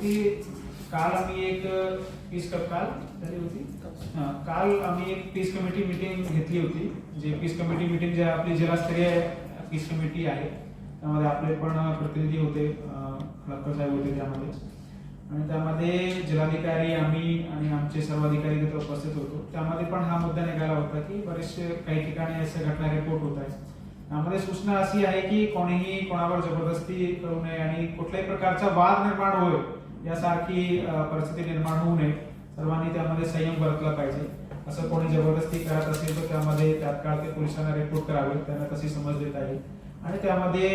होती काल आम्ही एक पीस कप काल झाली होती. काल आम्ही एक पीस कमिटी मीटिंग घेतली होती जे पीस कमिटी मिटिंग जे आपली जिल्हास्तरीय पीस कमिटी आहे त्यामध्ये आपले पण प्रतिनिधी होते कलेक्टर साहेब होते त्यामध्ये. आणि त्यामध्ये जिल्हाधिकारी आम्ही आणि आमचे सर्व अधिकारी तिथे उपस्थित होतो. त्यामध्ये पण हा मुद्दा निघाला होता की बरेचसे काही ठिकाणी असे घटना रिपोर्ट होत आहेत. त्यामध्ये सूचना अशी आहे की कोणीही कोणावर जबरदस्ती करू नये आणि कुठल्याही प्रकारचा वाद निर्माण होईल यासारखी परिस्थिती निर्माण होऊ नये. सर्वांनी त्यामध्ये संयम बरतला पाहिजे. असं कोणी जबरदस्ती करत असेल तर त्यामध्ये तात्काळ ते पोलिसांना रिपोर्ट करावे. त्यांना तशी समज देता येईल आणि त्यामध्ये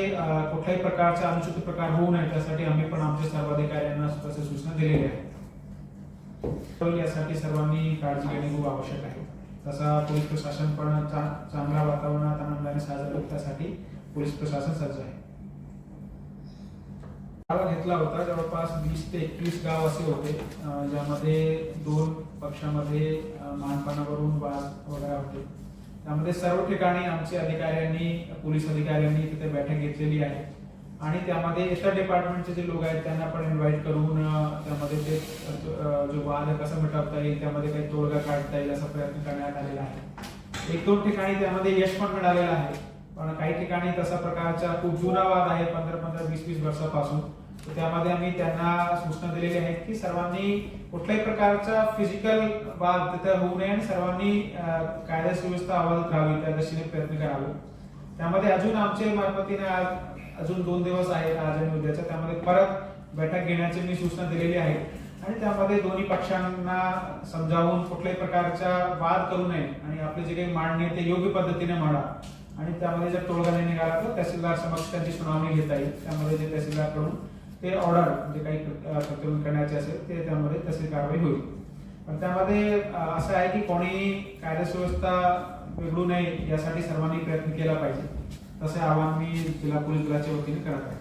कुठल्याही प्रकारचा अनुचित प्रकार होऊ नये. त्यासाठी आम्ही पण आमच्या सर्व अधिकाऱ्यांना तसे सूचना दिलेल्या आहेत. यासाठी सर्वांनी काळजी घेणे खूप आवश्यक आहे. तसा पोलीस प्रशासन पण चांगल्या वातावरणात आनंदाने साजरा त्यासाठी पोलीस प्रशासन सज्ज आहे. आढावा घेतला होता. जवळपास वीस ते एकवीस गाव असे होते. ज्यामध्ये दोन पक्षामध्ये मानपानावरून वाद वगैरे होते. त्यामध्ये सर्व ठिकाणी आमचे अधिकाऱ्यांनी पोलीस अधिकाऱ्यांनी तिथे बैठक घेतलेली आहे. आणि त्यामध्ये इतर डिपार्टमेंटचे जे लोक आहेत त्यांना पण इन्व्हाइट करून त्यामध्ये ते जो वाद कसा मिटवता येईल त्यामध्ये काही तोडगा काढता येईल असा प्रयत्न करण्यात आलेला आहे. एक दोन ठिकाणी त्यामध्ये यश पण मिळालेलं आहे. पण काही ठिकाणी तसा प्रकारचा खूप जुना वाद आहे पंधरा पंधरा वीस वीस वर्षापासून. तर त्यामध्ये आम्ही त्यांना सूचना दिलेली आहेत की सर्वांनी कुठल्याही प्रकारचा फिजिकल वाद तिथे होऊ नये आणि सर्वांनी कायदा सुव्यवस्था अवलंबत राहावी त्या दृष्टीने प्रयत्न करावे. त्यामध्ये अजून आमचे मार्फतीने आज अजून दोन दिवस आहेत आज आणि उद्याच्या त्यामध्ये परत बैठक घेण्याची मी सूचना दिलेली आहे. आणि त्यामध्ये दोन्ही पक्षांना समजावून कुठल्याही प्रकारचा वाद करू नये आणि आपले जे काही मांडणी आहे ते योग्य पद्धतीने मांडा आणि त्यामध्ये जर तोडगा नाही निघाला तर तहसीलदार समक्ष त्यांची सुनावणी घेता येईल. त्यामध्ये जे तहसीलदारकडून ते ऑर्डर म्हणजे काही कर्तव्य करण्याचे असेल ते त्यामध्ये तशी कारवाई होईल. पण त्यामध्ये असं आहे की कोणी कायदा सुव्यवस्था बिघडू नये यासाठी सर्वांनी प्रयत्न केला पाहिजे. तसे आवाहन मी जिल्हा पोलीस दलाच्या वतीने करत आहे.